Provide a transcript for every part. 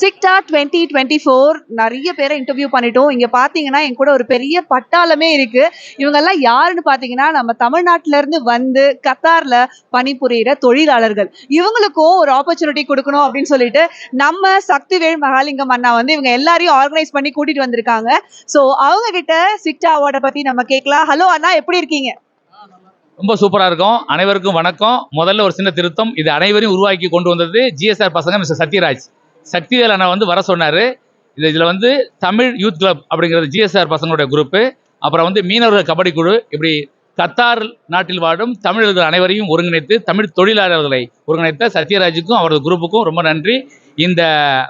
சிக்டா twenty twenty four நிறைய பேரை interview பண்ணிட்டோம். இங்க பாத்தீங்கன்னா என் கூட ஒரு பெரிய பட்டாளமே இருக்கு. இவங்கெல்லாம் யாருன்னு பாத்தீங்கன்னா நம்ம தமிழ்நாட்டில இருந்து வந்து கத்தார்ல பணிபுரியிற தொழிலாளர்கள். இவங்களுக்கும் ஒரு ஆப்பர்ச்சுனிட்டி கொடுக்கணும் அப்படின்னு சொல்லிட்டு நம்ம சக்திவேல் மகாலிங்கம் அண்ணா வந்து இவங்க எல்லாரையும் ஆர்கனைஸ் பண்ணி கூட்டிட்டு வந்திருக்காங்க. சோ அவங்க கிட்ட சிக்டா அவார்டை பத்தி நம்ம கேட்கலாம். ஹலோ அண்ணா எப்படி இருக்கீங்க? ரொம்ப சூப்பரா இருக்கும். அனைவருக்கும் வணக்கம். முதல்ல ஒரு சின்ன திருத்தம். இது அனைவரையும் உருவாக்கி கொண்டு வந்தது ஜிஎஸ்ஆர் பசங்க மிஸ்டர் சத்யராஜ். சக்திவேல் அண்ணா வந்து வர சொன்னாரு. இது இதில் வந்து தமிழ் யூத் கிளப் அப்படிங்கிறது ஜிஎஸ்ஆர் பசங்களுடைய குரூப்பு அப்புறம் வந்து மீனவர்கள் கபடி குழு. இப்படி கத்தார் நாட்டில் வாழும் தமிழர்கள் அனைவரையும் ஒருங்கிணைத்து தமிழ் தொழிலாளர்களை ஒருங்கிணைத்த சத்யராஜுக்கும் அவரது குரூப்புக்கும் ரொம்ப நன்றி. இந்த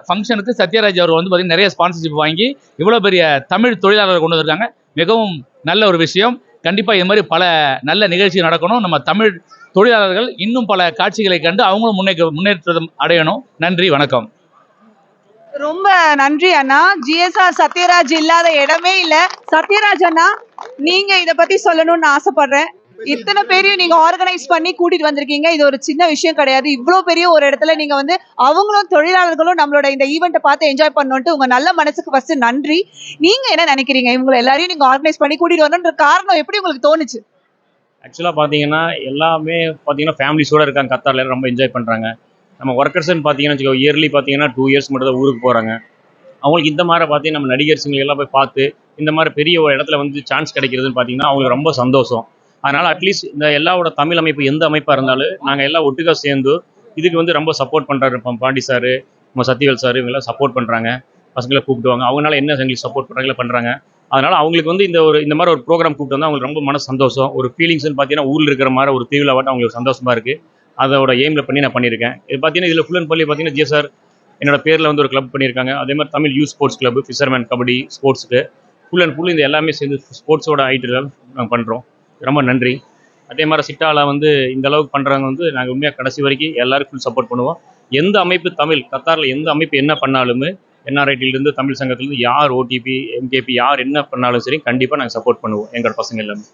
ஃபங்க்ஷனுக்கு சத்யராஜ் அவர் வந்து பார்த்தீங்கன்னா நிறைய ஸ்பான்சர்ஷிப் வாங்கி இவ்வளோ பெரிய தமிழ் தொழிலாளர்கள் கொண்டு வந்திருக்காங்க. மிகவும் நல்ல ஒரு விஷயம். கண்டிப்பாக இது மாதிரி பல நல்ல நிகழ்ச்சி நடக்கணும். நம்ம தமிழ் தொழிலாளர்கள் இன்னும் பல காட்சிகளை கண்டு அவங்களும் முன்னேற்ற முன்னேற்றம் அடையணும். நன்றி வணக்கம். ரொம்ப நன்றி அண்ணா. ஜிஎஸ்ஆர் சத்யராஜ் இல்லாத இடமே இல்ல. சத்யராஜ் அண்ணா நீங்க இத பத்தி சொல்லணும்னு ஆசைப்படுறேன். இத்தனை பேரையும் நீங்க ஆர்கனைஸ் பண்ணி கூட்டிட்டு வந்திருக்கீங்க. இது ஒரு சின்ன விஷயம் கிடையாது. இவ்வளவு பெரிய ஒரு இடத்துல நீங்க வந்து அவங்களும் தொழிலாளர்களும் நம்மளோட இந்த ஈவெண்ட்டை பார்த்து என்ஜாய் பண்ணணும்ட்டு உங்க நல்ல மனசுக்கு ஃபர்ஸ்ட் நன்றி. நீங்க என்ன நினைக்கிறீங்க? இவங்க எல்லாரையும் நீங்க ஆர்கனைஸ் பண்ணி கூட்டிட்டு வரணும்ன்ற காரணம் எப்படி உங்களுக்கு தோணுச்சு? ஆக்சுவலாக பார்த்தீங்கன்னா எல்லாமே பார்த்தீங்கன்னா ஃபேமிலிஸோட இருக்காங்க. கத்தாரில் ரொம்ப என்ஜாய் பண்ணுறாங்க நம்ம ஒர்க்கர்ஸ்ன்னு பார்த்தீங்கன்னா வச்சுக்கோ இயர்லி பார்த்தீங்கன்னா டூ இயர்ஸ் மட்டும் தான் ஊருக்கு போகிறாங்க அவங்களுக்கு இந்த மாதிரி பார்த்தீங்கன்னா நம்ம நடிகர்ஸுங்களை எல்லாம் போய் பார்த்து இந்த மாதிரி பெரிய ஒரு இடத்துல வந்து சான்ஸ் கிடைக்கிறதுன்னு பார்த்தீங்கன்னா அவங்களுக்கு ரொம்ப சந்தோஷம். அதனால் அட்லீஸ்ட் இந்த எல்லாவோட தமிழ் அமைப்பு எந்த அமைப்பாக இருந்தாலும் நாங்கள் எல்லாம் ஒட்டுக்கா சேர்ந்து இதுக்கு வந்து ரொம்ப சப்போர்ட் பண்ணுறாரு இப்போ பாண்டி சார் நம்ம சத்யவேல் சார் இவங்கெல்லாம் சப்போர்ட் பண்ணுறாங்க பசங்களை கூப்பிடுவாங்க அவங்களால என்ன எங்களுக்கு சப்போர்ட் பண்ணுறாங்களோ பண்ணுறாங்க அதனால் அவங்களுக்கு வந்து இந்த ஒரு இந்த மாதிரி ஒரு ப்ரோக்ராம் கூப்பிட்டு வந்து அவங்களுக்கு ரொம்ப மன சந்தோஷம். ஒரு ஃபீலிங்ஸ்னு பார்த்தீங்கன்னா ஊரில் இருக்கிற மாதிரி ஒரு திருவிழாவாட்டம் அவங்களுக்கு சந்தோஷமாக இருக்குது அதோட எய்மில் பண்ணி நான் பண்ணியிருக்கேன். இது பார்த்தீங்கன்னா இதில் ஃபுல் அண்ட் பள்ளி பார்த்தீங்கன்னா ஜிஎஸ்ஆர் என்னோட பேரில் வந்து ஒரு கிளப் பண்ணியிருக்காங்க. அதே மாதிரி Tamil U sports club fisherman kabaddi ஸ்போர்ட்ஸுக்கு ஃபுல் அண்ட் ஃபுல் இந்த எல்லாமே சேர்ந்து ஸ்போர்ட்ஸோட ஐட்டில் நாங்கள் பண்ணுறோம் ரொம்ப நன்றி. அதே மாதிரி சிட்டாவில் வந்து இந்த அளவுக்கு பண்ணுறவங்க வந்து நாங்கள் உண்மையாக கடைசி வரைக்கும் எல்லாருக்கும் ஃபுல் சப்போர்ட் பண்ணுவோம். எந்த அமைப்பு தமிழ் கத்தாரில் எந்த அமைப்பு என்ன பண்ணாலுமே என்ஆர்ஐடியிலேருந்து தமிழ் சங்கத்துலேருந்து யார் ஓடிபி எம்கேபி யார் என்ன பண்ணாலும் சரி கண்டிப்பாக நாங்கள் சப்போர்ட் பண்ணுவோம். எங்களோட பசங்க எல்லாமே.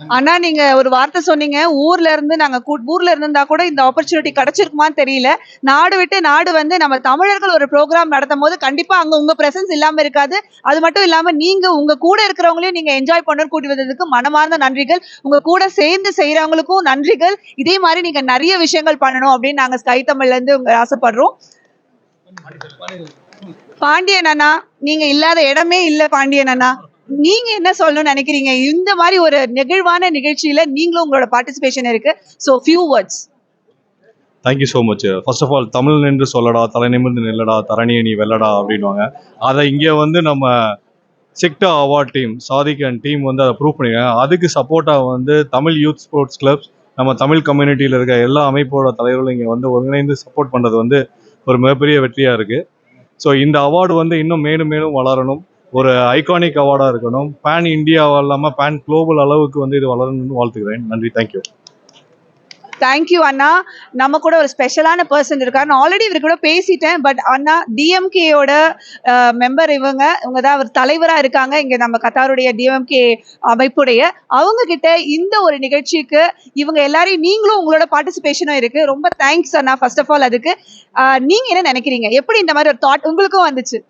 அண்ணா நீங்க ஒரு வார்த்தை சொன்னீங்க. ஊர்ல இருந்து நாங்க ஊர்ல இருந்திருந்தா கூட இந்த ஆப்பர்ச்சுனிட்டி கிடைச்சிருக்குமான்னு தெரியல. நாடு விட்டு நாடு வந்து நம்ம தமிழர்கள் ஒரு ப்ரோக்ராம் நடத்தும் போது கண்டிப்பா அங்க உங்க பிரசன்ஸ் இல்லாம இருக்காது. அது மட்டும் இல்லாம நீங்க உங்க கூட இருக்கிறவங்களையும் நீங்க என்ஜாய் பண்ணணும் கூட்டி வந்ததுக்கு மனமார்ந்த நன்றிகள். உங்க கூட சேர்ந்து செய்யறவங்களுக்கும் நன்றிகள். இதே மாதிரி நீங்க நிறைய விஷயங்கள் பண்ணணும் அப்படின்னு நாங்க ஸ்கை தமிழ்ல இருந்து உங்க ஆசைப்படுறோம். பாண்டியன் அண்ணா நீங்க இல்லாத இடமே இல்ல பாண்டியன் அண்ணா. நீங்க என்ன சொல்லணும்னு நினைக்கிறீங்க? இந்த மாதிரி ஒரு நெகிழ்வான நிகழ்ச்சியில நீங்களும் உங்களோட பார்ட்டிசிபேஷன் இருக்கு. So few words thank you so much first of all Tamil நின்று சொல்லடா தலை நிமிர்ந்து நில்லடா தரணியை நீ வெல்லடா அப்படின்வாங்க அதை இங்கே வந்து நம்ம சிக்டா அவார்ட் டீம் சாதிக்கன் அண்ட் டீம் வந்து அதை ப்ரூவ் பண்ணிடுவேன் அதுக்கு சப்போர்ட்டாக வந்து தமிழ் யூத் ஸ்போர்ட்ஸ் கிளப்ஸ் நம்ம தமிழ் கம்யூனிட்டியில் இருக்க எல்லா அமைப்போட தலைவர்களும் இங்கே வந்து ஒருங்கிணைந்து சப்போர்ட் பண்ணுறது வந்து ஒரு மிகப்பெரிய வெற்றியாக இருக்குது ஸோ இந்த அவார்டு வந்து இன்னும் மேலும் மேலும் வளரணும். ஒரு ஐகானிக் அவார்டாக இருக்கணும். பேன் இந்தியாவா இல்லாமல் பேன் குளோபல் அளவுக்கு வந்து இது வளரணும்னு வாழ்த்துக்கிறேன். நன்றி தேங்க்யூ தேங்க்யூ அண்ணா. நம்ம கூட ஒரு ஸ்பெஷலான பர்சன் இருக்காரு. நான் ஆல்ரெடி இவர் கூட பேசிட்டேன் பட் அண்ணா டிஎம்கேயோட மெம்பர் இவங்க. இவங்க தான் அவர் தலைவராக இருக்காங்க. இங்கே நம்ம கத்தாருடைய டிஎம்கே அமைப்புடைய. அவங்க கிட்ட இந்த ஒரு நிகழ்ச்சிக்கு இவங்க எல்லாரையும் நீங்களும் உங்களோட பார்ட்டிசிபேஷனும் இருக்கு. ரொம்ப தேங்க்ஸ் அண்ணா ஃபர்ஸ்ட் ஆஃப் ஆல் அதுக்கு. நீங்க என்ன நினைக்கிறீங்க? எப்படி இந்த மாதிரி ஒரு தாட் உங்களுக்கும் வந்துச்சு?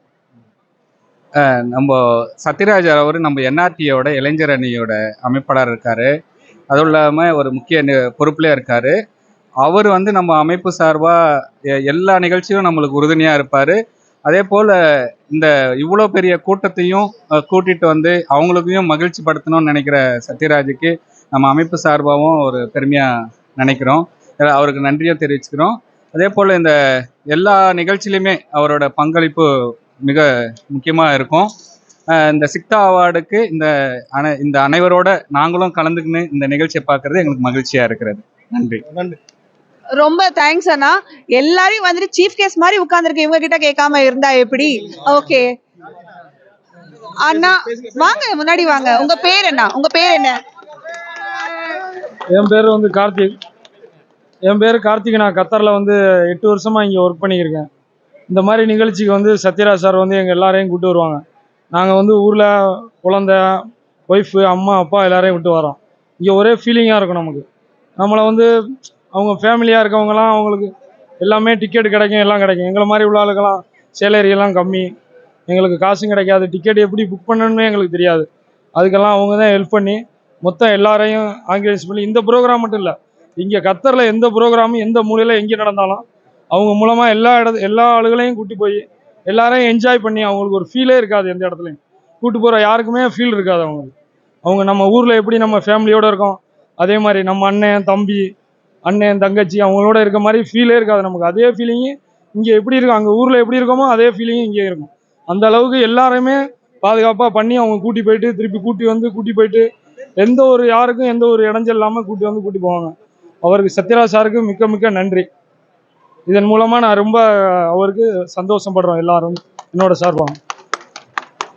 நம்ம சத்யராஜ் அவர் நம்ம என்ஆர்டியோட இளைஞர் அணியோட அமைப்பாளர் இருக்காரு. அதுவும் இல்லாமல் ஒரு முக்கிய நி- பொறுப்புல இருக்காரு. அவர் வந்து நம்ம அமைப்பு சார்பாக எல்லா நிகழ்ச்சியும் நம்மளுக்கு உறுதுணையாக இருப்பார். அதே போல் இந்த இவ்வளோ பெரிய கூட்டத்தையும் கூட்டிகிட்டு கூட்டிட்டு வந்து அவங்களுக்கும் மகிழ்ச்சி படுத்தணும்னு நினைக்கிற சத்யராஜுக்கு நம்ம அமைப்பு சார்பாகவும் ஒரு பெருமையாக நினைக்கிறோம். அவருக்கு நன்றியும் தெரிவிச்சுக்கிறோம். அதே போல் இந்த எல்லா நிகழ்ச்சியிலையுமே அவரோட பங்களிப்பு மிக முக்கியமாக இருக்கும். இந்த சிக்தா அவார்டுக்கு இந்த அனை இந்த அனைவரோட நாங்களும் கலந்துக்கின்னு இந்த நிகழ்ச்சியை பார்க்கறது எங்களுக்கு மகிழ்ச்சியாக இருக்கிறது. நன்றி. ரொம்ப தேங்க்ஸ் அண்ணா. எல்லாரையும் வந்துட்டு சீஃப் கெஸ்ட் மாதிரி உட்கார்ந்துருக்கு இவங்க கிட்ட கேட்காம இருந்தா எப்படி? ஓகே அண்ணா வாங்க முன்னாடி வாங்க. உங்க பேர் என்ன? உங்க பேர் என்ன? என் பேர் வந்து கார்த்திக். என் பேர் கார்த்திக். நான் கத்தாரில் வந்து எட்டு வருஷமாக இங்கே ஒர்க் பண்ணியிருக்கேன். இந்த மாதிரி நிகழ்ச்சிக்கு வந்து சத்யராஜ் சார் வந்து எங்கள் எல்லாரையும் கூப்பிட்டு வருவாங்க. நாங்கள் வந்து ஊரில் குழந்த ஒய்ஃபு அம்மா அப்பா எல்லாரையும் விட்டு வரோம் இங்கே ஒரே ஃபீலிங்காக இருக்கும் நமக்கு. நம்மளை வந்து அவங்க ஃபேமிலியாக இருக்கவங்கலாம் அவங்களுக்கு எல்லாமே டிக்கெட் கிடைக்கும் எல்லாம் கிடைக்கும். எங்களை மாதிரி உள்ள ஆளுக்கெல்லாம் சேலரி எல்லாம் கம்மி. எங்களுக்கு காசும் கிடைக்காது. டிக்கெட் எப்படி புக் பண்ணணும்னு எங்களுக்கு தெரியாது. அதுக்கெல்லாம் அவங்க தான் ஹெல்ப் பண்ணி மொத்தம் எல்லாரையும் ஆர்கனைஸ் பண்ணி இந்த ப்ரோக்ராம் மட்டும் இல்லை இங்கே கத்தரில் எந்த ப்ரோக்ராமும் எந்த மூலையில் எங்கே நடந்தாலும் அவங்க மூலமாக எல்லா இடத்து எல்லா ஆளுகளையும் கூட்டி போய் எல்லாரையும் என்ஜாய் பண்ணி அவங்களுக்கு ஒரு ஃபீலே இருக்காது எந்த இடத்துலையும். கூட்டு போகிற யாருக்குமே ஃபீல் இருக்காது அவங்களுக்கு. அவங்க நம்ம ஊரில் எப்படி நம்ம ஃபேமிலியோடு இருக்கோம் அதே மாதிரி நம்ம அண்ணன் தம்பி அண்ணன் தங்கச்சி அவங்களோட இருக்க மாதிரி ஃபீலே இருக்காது நமக்கு. அதே ஃபீலிங்கு இங்கே எப்படி இருக்கும் அங்கே ஊரில் எப்படி இருக்கோமோ அதே ஃபீலிங்கும் இங்கே இருக்கும். அந்த அளவுக்கு எல்லாருமே பாதுகாப்பாக பண்ணி அவங்க கூட்டி போயிட்டு திருப்பி கூட்டி வந்து கூட்டி போயிட்டு எந்த ஒரு யாருக்கும் எந்த ஒரு இடைஞ்சல் இல்லாமல் கூட்டி வந்து கூட்டி போவாங்க. அவருக்கு சத்யராஜ் சாருக்கு மிக்க மிக்க நன்றி. இதன் மூலமாக நான் ரொம்ப அவருக்கு சந்தோஷப்படுறோம் எல்லாரும் என்னோட சார்பாக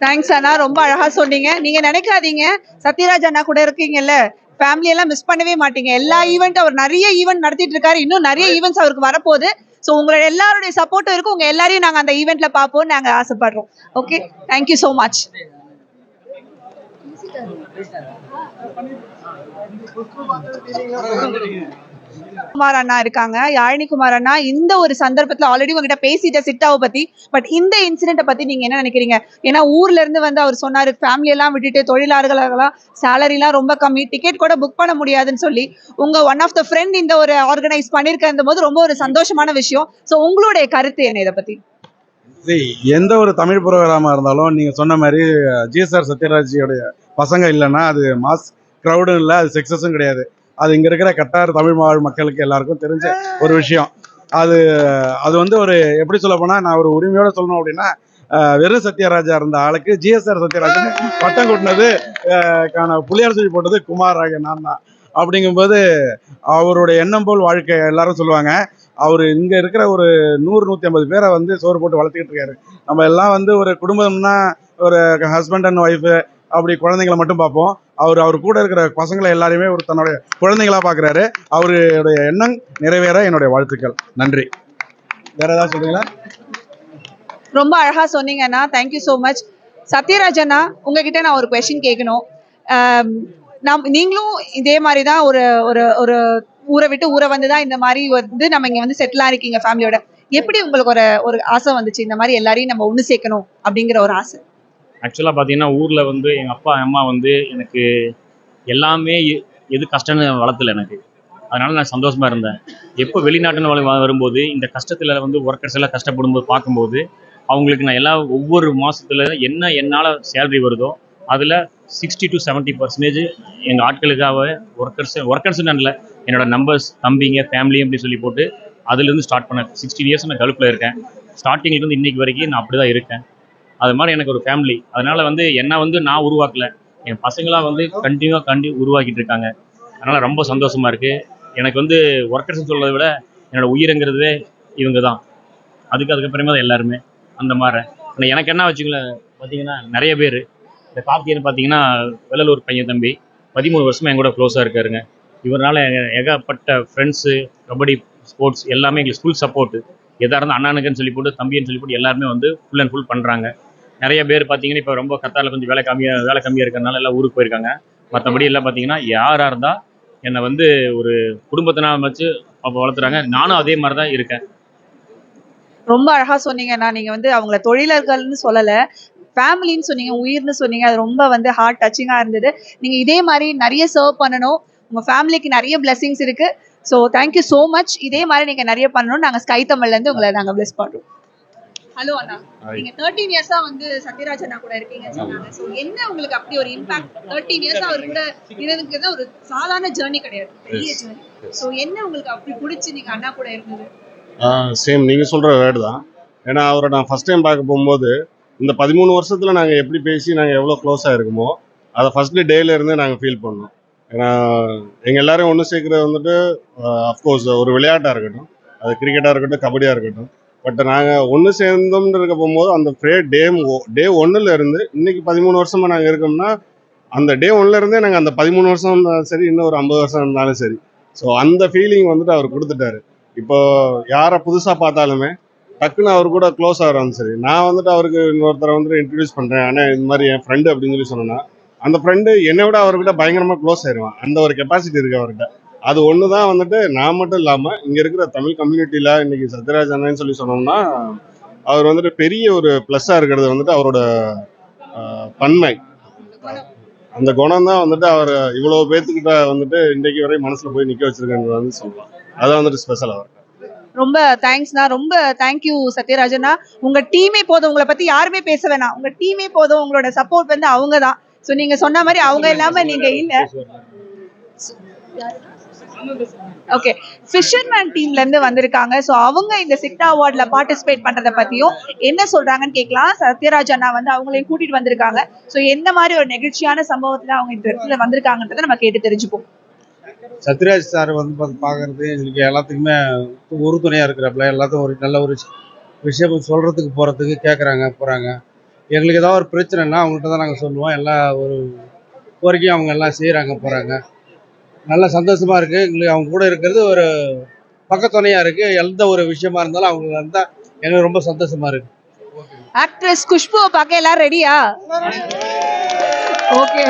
தேங்க்ஸ் அண்ணா ரொம்ப அழகா சொன்னீங்க. நீங்க நினைக்காதீங்க. சத்யராஜ் அண்ணா கூட இருக்கீங்கல்ல. ஃபேமிலி எல்லாம் மிஸ் பண்ணவே மாட்டீங்க. எல்லா ஈவெண்ட் அவர் நிறைய ஈவெண்ட் நடத்திட்டு இருக்காரு. இன்னும் நிறைய ஈவெண்ட்ஸ் அவருக்கு வரப்போகுது. ஸோ உங்களோட எல்லாருடைய சப்போர்ட்டும் இருக்கு. உங்க எல்லாரையும் நாங்க அந்த ஈவெண்ட்ல பார்ப்போம்னு நாங்க ஆசைப்படுறோம். Okay thank you so much Kumar அண்ணா இருக்காங்க. யாழினி குமார் அண்ணா இந்த ஒரு சந்தர்ப்பத்துல ஆல்ரெடி உங்ககிட்ட பேசிட்ட சிட்டாவை பத்தி பட் இந்த இன்சிடென்ட்டை பத்தி நீங்க என்ன நினைக்கிறீங்க? ஏன்னா ஊர்ல இருந்து வந்து அவர் சொன்னாரு ஃபேமிலி எல்லாம் விட்டுட்டு தொழிலாளர்களெல்லாம் சேலரி எல்லாம் ரொம்ப கம்மி டிக்கெட் கூட புக் பண்ண முடியாதுன்னு சொல்லி உங்க ஒன் ஆஃப் த ஃப்ரெண்ட் இந்த ஒரு ஆர்கனைஸ் பண்ணிருக்கிற போது ரொம்ப ஒரு சந்தோஷமான விஷயம். சோ உங்களுடைய கருத்து என்ன இதை பத்தி? எந்த ஒரு தமிழ் புரோகிராமா இருந்தாலும் நீங்க சொன்ன மாதிரி ஜிஎஸ்ஆர் சத்யராஜியோடைய பசங்க இல்லைன்னா அது மாஸ் க்ரௌடும் இல்லை அது சக்ஸஸும் கிடையாது. அது இங்கே இருக்கிற கட்டார் தமிழ் வாழ் மக்களுக்கு எல்லாருக்கும் தெரிஞ்ச ஒரு விஷயம். அது அது வந்து ஒரு எப்படி சொல்ல போனால் நான் ஒரு உரிமையோட சொல்லணும் அப்படின்னா வெறும் சத்யராஜா இருந்த ஆளுக்கு ஜிஎஸ்ஆர் சத்யராஜன் பட்டம் கொட்டினது அஹ், புளியார் சொல்லி போட்டது குமார் ஆகிய நான் தான். அப்படிங்கும்போது அவருடைய எண்ணம் போல் வாழ்க்கை எல்லாரும் சொல்லுவாங்க. அவர் இங்க இருக்கிற ஒரு நூறு நூற்றி ஐம்பது பேரை வந்து சோறு போட்டு வளர்த்துக்கிட்டு இருக்காரு. நம்ம எல்லாம் வந்து ஒரு குடும்பம்னா ஒரு ஹஸ்பண்ட் அண்ட் ஒய்ஃபு அப்படி குழந்தைங்களை மட்டும் பார்ப்போம். அவர் அவர் கூட இருக்கிற பசங்களை எல்லாரையுமே ஒரு தன்னுடைய குழந்தைங்களா பார்க்குறாரு. அவருடைய எண்ணம் நிறைவேற என்னுடைய வாழ்த்துக்கள். நன்றி. வேற ஏதாவது சொல்றீங்களா? ரொம்ப அழகா சொன்னீங்கன்னா தேங்க்யூ ஸோ மச் சத்யராஜனா உங்ககிட்ட நான் ஒரு கொஸ்டின் கேட்கணும். ஆம், நாம் நீங்களும் இதே மாதிரி தான் ஒரு ஒரு ஒரு ஊரை விட்டு ஊரை வந்து தான் இந்த மாதிரி வந்து நம்ம இங்க வந்து செட்டில் இருக்கீங்க ஃபேமிலியோட எப்படி உங்களுக்கு ஒரு ஒரு ஆசை வந்துச்சு? இந்த மாதிரி எல்லாரையும் நம்ம ஒன்று சேர்க்கணும் அப்படிங்கிற ஒரு ஆசை? ஆக்சுவலாக பார்த்தீங்கன்னா ஊரில் வந்து எங்கள் அப்பா அம்மா வந்து எனக்கு எல்லாமே எ- எது கஷ்டம்னு வளர்த்தல எனக்கு. அதனால நான் சந்தோஷமா இருந்தேன். எப்போ வெளிநாட்டுன்னு வரும்போது இந்த கஷ்டத்தில் வந்து ஒர்க்கர்ஸ் எல்லாம் கஷ்டப்படும் போது பார்க்கும்போது அவங்களுக்கு நான் எல்லா ஒவ்வொரு மாதத்துல என்ன என்னால் சேலரி வருதோ அதில் சிக்ஸ்டி டு செவன்ட்டி பர்சன்டேஜ் எங்கள் ஆட்களுக்காக ஒர்க்கர்ஸ் ஒர்க்கர்ஸ் இல்லை என்னோட நம்பர்ஸ் தம்பிங்க ஃபேமிலி அப்படி சொல்லி போட்டு அதுலேருந்து ஸ்டார்ட் பண்ணேன் சிக்ஸ்டீன் இயர்ஸ் நான் கழுப்பில் இருக்கேன். ஸ்டார்டிங்லேருந்து இன்னைக்கு வரைக்கும் நான் அப்படி தான் இருக்கேன். அது மாதிரி எனக்கு ஒரு ஃபேமிலி அதனால வந்து என்ன வந்து நான் உருவாக்கல. என் பசங்களாம் வந்து கண்டினியூவாக கண்டி உருவாக்கிட்டு இருக்காங்க. அதனால ரொம்ப சந்தோஷமா இருக்கு. எனக்கு வந்து ஒர்க்கர்ஸ் சொல்றதை விட என்னோட உயிருங்கிறதே இவங்க தான் அதுக்கு அதுக்கப்புறமே தான் எல்லாருமே அந்த மாதிரி. ஆனால் எனக்கு என்ன வச்சுங்களேன் பார்த்தீங்கன்னா நிறைய பேர். இந்த கார்த்திகன் பார்த்தீங்கன்னா வெள்ளலூர் பையன் தம்பி பதிமூணு வருஷமாக என் கூட க்ளோஸாக இருக்காருங்க. இவரால் ஏகப்பட்ட ஃப்ரெண்ட்ஸு கபடி ஸ்போர்ட்ஸ் எல்லாமே எங்களுக்கு ஃபுல் சப்போர்ட்டு எதாக இருந்தால் அண்ணனுக்குன்னு சொல்லி போட்டு தம்பின்னு சொல்லி போட்டு எல்லாருமே வந்து ஃபுல் அண்ட் ஃபுல் பண்ணுறாங்க நிறைய பேர் பார்த்தீங்கன்னா இப்போ ரொம்ப கத்தாரில் கொஞ்சம் வேலை கம்மியாக வேலை கம்மியாக இருக்கிறனால எல்லாம் ஊருக்கு போயிருக்காங்க. மற்றபடி எல்லாம் பார்த்தீங்கன்னா யாராக இருந்தால் என்னை வந்து ஒரு குடும்பத்தினால் வச்சு அப்போ வளர்த்துறாங்க. நானும் அதே மாதிரி தான் இருக்கேன். ரொம்ப அழகா சொன்னீங்கண்ணா நீங்க வந்து அவங்கள தொழிலாளர்கள்னு சொல்லல ஃபேமிலின்னு சொன்னீங்க உயிர்னு சொன்னீங்க. அது ரொம்ப வந்து ஹார்ட் டச்சிங்கா இருந்தது. நீங்க இதே மாதிரி நிறைய சர்வ் பண்ணணும். உங்க ஃபேமிலிக்கு நிறைய பிளெஸிங்ஸ் இருக்கு. ஸோ தேங்க்யூ ஸோ மச் இதே மாதிரி நீங்க நிறைய பண்ணணும். நாங்கள் ஸ்கை தமிழ்ல இருந்து உங்களை நாங்கள் பிளெஸ் பண்ணுறோம் ஹலோ அண்ணா. நீங்க தேர்ட்டீன் இயர்ஸா வந்து சத்யராஜ் அண்ணா கூட இருக்கீங்கன்னு சொன்னாங்க. ஸோ என்ன உங்களுக்கு அப்படி ஒரு இம்பாக்ட் தேர்ட்டீன் இயர்ஸ் அவர் கூட இருந்ததுக்கு ஒரு சாதாரண ஜேர்னி கிடையாது. பெரிய ஜேர்னி ஸோ என்ன உங்களுக்கு அப்படி பிடிச்சி நீங்க அண்ணா கூட இருந்தது? சேம் நீங்கள் சொல்கிற வேர்டு தான். ஏன்னா அவரை நான் ஃபஸ்ட் டைம் பார்க்க போகும்போது இந்த பதிமூணு வருஷத்தில் நாங்கள் எப்படி பேசி நாங்கள் எவ்வளோ க்ளோஸாக இருக்கோமோ அதை ஃபஸ்ட்டு டேல இருந்து நாங்கள் ஃபீல் பண்ணோம். ஏன்னா எங்கள் எல்லாரையும் ஒன்று சேர்க்குறது வந்துட்டு அஃப்கோர்ஸ் ஒரு விளையாட்டாக இருக்கட்டும் அது கிரிக்கெட்டாக இருக்கட்டும் கபடியாக இருக்கட்டும். பட் நாங்கள் ஒன்று சேர்ந்தோம்னு இருக்க போகும்போது அந்த ஃப்ரே டே டே ஒன்றுல இருந்து இன்னைக்கு பதிமூணு வருஷமாக நாங்கள் இருக்கோம்னா அந்த டே ஒன்ல இருந்தே நாங்கள் அந்த பதிமூணு வருஷம் இருந்தாலும் சரி இன்னும் ஒரு ஐம்பது வருஷம் இருந்தாலும் சரி. ஸோ அந்த ஃபீலிங் வந்துட்டு அவர் கொடுத்துட்டாரு. இப்போ யாரை புதுசாக பார்த்தாலுமே டக்குன்னு அவர் கூட க்ளோஸ் ஆகிறோம் சரி. நான் வந்துட்டு அவருக்கு இன்னொருத்தரை வந்துட்டு இன்ட்ரடியூஸ் பண்ணுறேன் ஆனால் இந்த மாதிரி என் ஃப்ரெண்டு அப்படின்னு சொல்லி சொன்னேன்னா அந்த ஃப்ரெண்டு என்னை விட அவர்கிட்ட பயங்கரமாக க்ளோஸ் ஆயிடுவான் அந்த ஒரு கெப்பாசிட்டி இருக்கு அவர்கிட்ட. அது ஒன்று தான் வந்துட்டு நான் மட்டும் இல்லாமல் இங்கே இருக்கிற தமிழ் கம்யூனிட்டியில் இன்னைக்கு சத்யராஜ் அண்ணன் சொல்லி சொன்னோம்னா அவர் வந்துட்டு பெரிய ஒரு ப்ளஸ்ஸாக இருக்கிறது வந்துட்டு அவரோட பன்மை. அந்த குணம் தான் வந்துட்டு அவர் இவ்வளோ பேர்த்துக்கிட்ட வந்துட்டு இன்றைக்கு வரை மனசில் போய் நிற்க வச்சிருக்கேன்னு வந்து சொல்லலாம். அதான் வந்துட்டு ஸ்பெஷல் அவர் ரொம்ப தேங்க்ஸ்ண்ணா ரொம்ப தேங்க்யூ சத்யராஜனா உங்க டீமே போதும் உங்களை பத்தி யாருமே பேச வேணாம். உங்க டீமே போதும் உங்களோட சப்போர்ட் வந்து அவங்க தான் ஸோ நீங்க சொன்ன மாதிரி அவங்க இல்லாம நீங்க இல்ல. ஓகே ஃபிஷர்மேன் டீம்ல இருந்து வந்திருக்காங்க. ஸோ அவங்க இந்த சிக்டா அவார்ட்ல பார்ட்டிசிபேட் பண்றதை பத்தியும் என்ன சொல்றாங்கன்னு கேட்கலாம். சத்யராஜ் அண்ணா வந்து அவங்களையும் கூட்டிட்டு வந்திருக்காங்க. ஸோ எந்த மாதிரி ஒரு நெகிழ்ச்சியான சம்பவத்துல அவங்க இந்த இடத்துல வந்திருக்காங்கன்றதை நம்ம கேட்டு தெரிஞ்சுப்போம். சத்யராஜ் சார் வந்து பாக்குறது எங்களுக்கு எல்லாத்துக்குமே ஒரு துணையா இருக்கிறப்பல. எல்லாத்தையும் ஒரு நல்ல ஒரு விஷயம் சொல்றதுக்கு போறதுக்கு கேட்குறாங்க போறாங்க. எங்களுக்கு ஏதாவது ஒரு பிரச்சனைனா அவங்கள்ட்ட தான் நாங்கள் சொல்லுவோம். எல்லா ஒரு கோரிக்கையும் அவங்க எல்லாம் செய்கிறாங்க போகிறாங்க நல்ல சந்தோஷமாக இருக்குது எங்களுக்கு அவங்க கூட இருக்கிறது ஒரு பக்கத்துணையாக இருக்குது எந்த ஒரு விஷயமா இருந்தாலும் அவங்க இருந்தால் எனக்கு ரொம்ப சந்தோஷமாக இருக்குது ஆக்ட்ரஸ் குஷ்புவை பார்க்க எல்லாரும் ரெடியா ஓகே